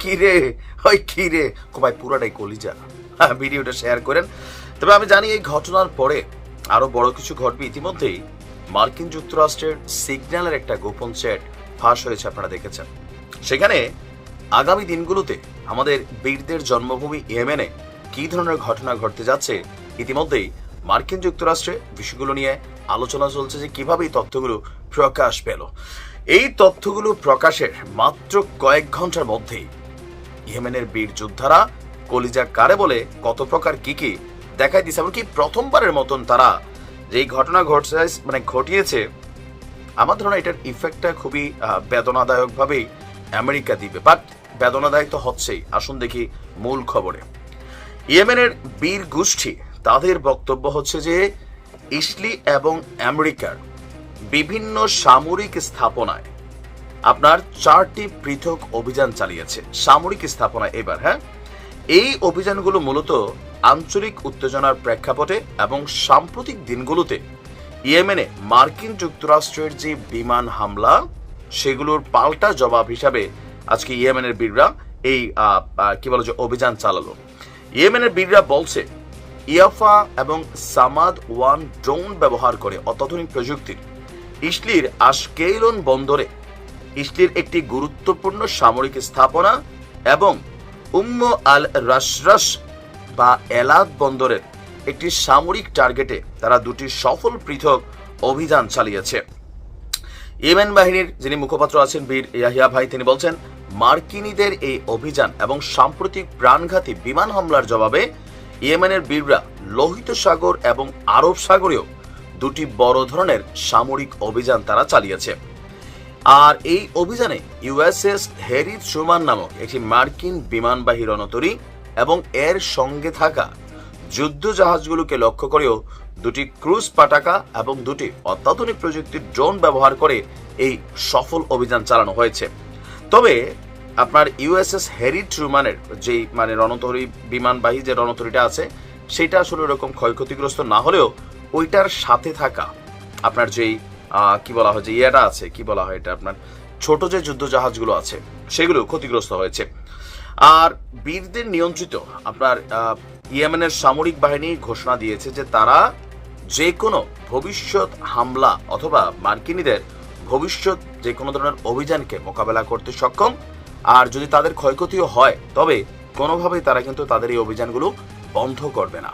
কিরে, ওই কিরে। ভাই পুরাটাই কলিজা। হ্যাঁ ভিডিওটা শেয়ার করেন। তবে আমি জানি এই ঘটনার পরে আরও বড় কিছু ঘটবে। ইতিমধ্যেই মার্কিন যুক্তরাষ্ট্রের সিগন্যালের একটা গোপন চ্যাট ফাঁস হয়েছে, আপনারা দেখেছেন। সেখানে আগামী দিনগুলোতে আমাদের বীরদের জন্মভূমি ইয়েমেনে কি ধরনের ঘটনা ঘটতে যাচ্ছে, ইতিমধ্যেই মার্কিন যুক্তরাষ্ট্রে বিষয়গুলো নিয়ে আলোচনা চলছে যে কীভাবে এই তথ্যগুলো প্রকাশ পেল। এই তথ্যগুলো প্রকাশের মাত্র কয়েক ঘণ্টার মধ্যেই। ইয়েমেনের বীর যোদ্ধারা কলিজা কারে বলে কত প্রকার কি কি দেখাই দিছে এমনকি প্রথমবারের মতন তারা যে ঘটনা ঘটছে মানে ঘটিয়েছে, আমার ধারণা এটার ইফেক্টটা খুবই বেদনাদায়কভাবেই আমেরিকা দিবে। বাট বেদনাদায়ক তো হচ্ছেই। আসুন দেখি মূল খবরে। ইয়েমেনের বীর গোষ্ঠী, তাদের বক্তব্য হচ্ছে যে, ইসলি এবং আমেরিকার বিভিন্ন সামরিক স্থাপনায়। আপনার চারটি পৃথক অভিযান চালিয়েছে। সামরিক স্থাপনা এবার হ্যাঁ? এই অভিযানগুলো মূলত আঞ্চলিক উত্তেজনার প্রেক্ষাপটে এবং সাম্প্রতিক দিনগুলোতে ইয়েমেনে মার্কিন যুক্তরাষ্ট্রের যে বিমান হামলা, সেগুলোর পাল্টা জবাব হিসাবে আজকে ইয়েমেনের বীররা এই কি বলে যে অভিযান চালালো। ইয়েমেনের বীররা বলছে, ইয়াফা এবং সামাদ ওয়ান ড্রোন ব্যবহার করে অত্যাধুনিক প্রযুক্তির ইসলির আশকেইলন বন্দরে। ইসলির একটি গুরুত্বপূর্ণ সামরিক স্থাপনা এবং উম্ম আল রাশরাস বা এলাদ বন্দরের একটি সামরিক টার্গেটে তারা দুটি সফল পৃথক অভিযান চালিয়েছে। ইয়েমেন বাহিনীর যিনি মুখপাত্র আছেন বীর ইয়াহিয়া ভাই, তিনি বলছেন, মার্কিনীদের এই অভিযান এবং সাম্প্রতিক প্রাণঘাতী বিমান হামলার জবাবে ইয়েমেনের বীররা লোহিত সাগর এবং আরব সাগরেও দুটি বড় ধরনের সামরিক অভিযান তারা চালিয়েছে। আর এই অভিযানে ইউএসএস হ্যারি ট্রুমান নামক একটি মার্কিন বিমানবাহী রণতরী এবং এর সঙ্গে থাকা যুদ্ধ জাহাজগুলোকে লক্ষ্য করেও দুটি ক্রুজ পাটাকা এবং দুটি অত্যাধুনিক প্রযুক্তির ড্রোন ব্যবহার করে এই সফল অভিযান চালানো হয়েছে। তবে আপনার ইউএসএস হ্যারি ট্রুমানের যেই মানে রণতরী, বিমানবাহী যে রণতরীটা আছে, সেটা আসলে ওরকম ক্ষয়ক্ষতিগ্রস্ত না হলেও ওইটার সাথে থাকা, আপনার যেই কি বলা হয়, যে ইয়েটা আছে, কি বলা হয় এটা আপনার, ছোট যে যুদ্ধ জাহাজগুলো আছে, সেগুলো ক্ষতিগ্রস্ত হয়েছে। আর বীরদের নিয়ন্ত্রিত আপনার ইয়েমেনের সামরিক বাহিনী ঘোষণা দিয়েছে যে তারা যে কোনো ভবিষ্যৎ হামলা অথবা মার্কিনীদের ভবিষ্যৎ যে কোনো ধরনের অভিযানকে মোকাবেলা করতে সক্ষম। আর যদি তাদের ক্ষয়ক্ষতিও হয়, তবে কোনোভাবেই তারা কিন্তু তাদের এই অভিযানগুলো বন্ধ করবে না।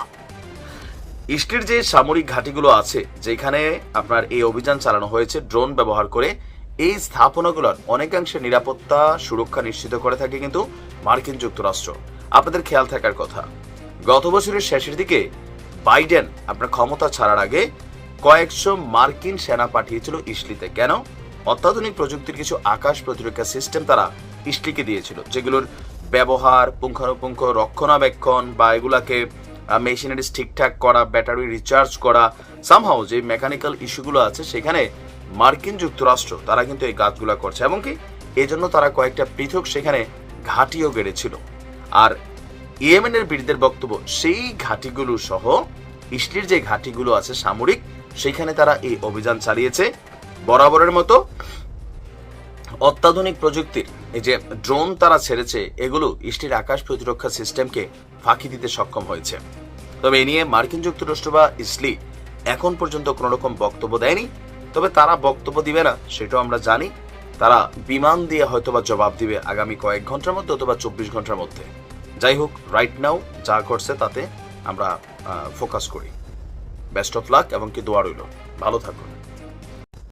ইস্টের যে সামরিক ঘাঁটিগুলো আছে, যেখানে আপনার এই অভিযান চালানো হয়েছে, ড্রোন ব্যবহার করে, এই স্থাপনাগুলোর অনেকাংশে নিরাপত্তা সুরক্ষা নিশ্চিত করে থাকে কিন্তু মার্কিন যুক্তরাষ্ট্র। আপনাদের খেয়াল থাকার কথা, গত বছরের শেষের দিকে বাইডেন আপনার ক্ষমতা ছাড়ার আগে কয়েকশো মার্কিন সেনা পাঠিয়েছিল ইসলিতে কেন? অত্যাধুনিক প্রযুক্তির কিছু আকাশ প্রতিরক্ষা সিস্টেম তারা ইসলিকে দিয়েছিল, যেগুলোর ব্যবহার, পুঙ্খানুপুঙ্খ রক্ষণাবেক্ষণ বা এগুলাকে মেশিনারিজ ঠিকঠাক করা, ব্যাটারি রিচার্জ করা সামহাও যে মেকানিক্যাল ইস্যুগুলো আছে, সেখানে মার্কিন যুক্তরাষ্ট্র, তারা কিন্তু এই কাজগুলো করছে। এবং কি, এজন্য তারা কয়েকটা পৃথক সেখানে ঘাঁটিও গেড়েছিল। আর ইয়েমেনের বীরদের বক্তব্য, সেই ঘাঁটিগুলো সহ ইসলির যে ঘাঁটিগুলো আছে সামরিক, সেখানে তারা এই অভিযান চালিয়েছে। বরাবরের মতো অত্যাধুনিক প্রযুক্তির এই যে ড্রোন তারা ছেড়েছে, এগুলো ইস্টির আকাশ প্রতিরক্ষা সিস্টেমকে ফাঁকি দিতে সক্ষম হয়েছে। তবে এ নিয়ে মার্কিন যুক্তরাষ্ট্র বা ইসলি এখন পর্যন্ত কোনো রকম বক্তব্য দেয়নি। তবে তারা বক্তব্য দিবে না, সেটাও আমরা জানি। তারা বিমান দিয়ে হয়তোবা জবাব দিবে আগামী কয়েক ঘণ্টার মধ্যে অথবা চব্বিশ ঘণ্টার মধ্যে। যাই হোক রাইট নাও যা করছে তাতে আমরা ফোকাস করি। বেস্ট অফ লাক এবং কি দোয়া রইল। ভালো থাকুন।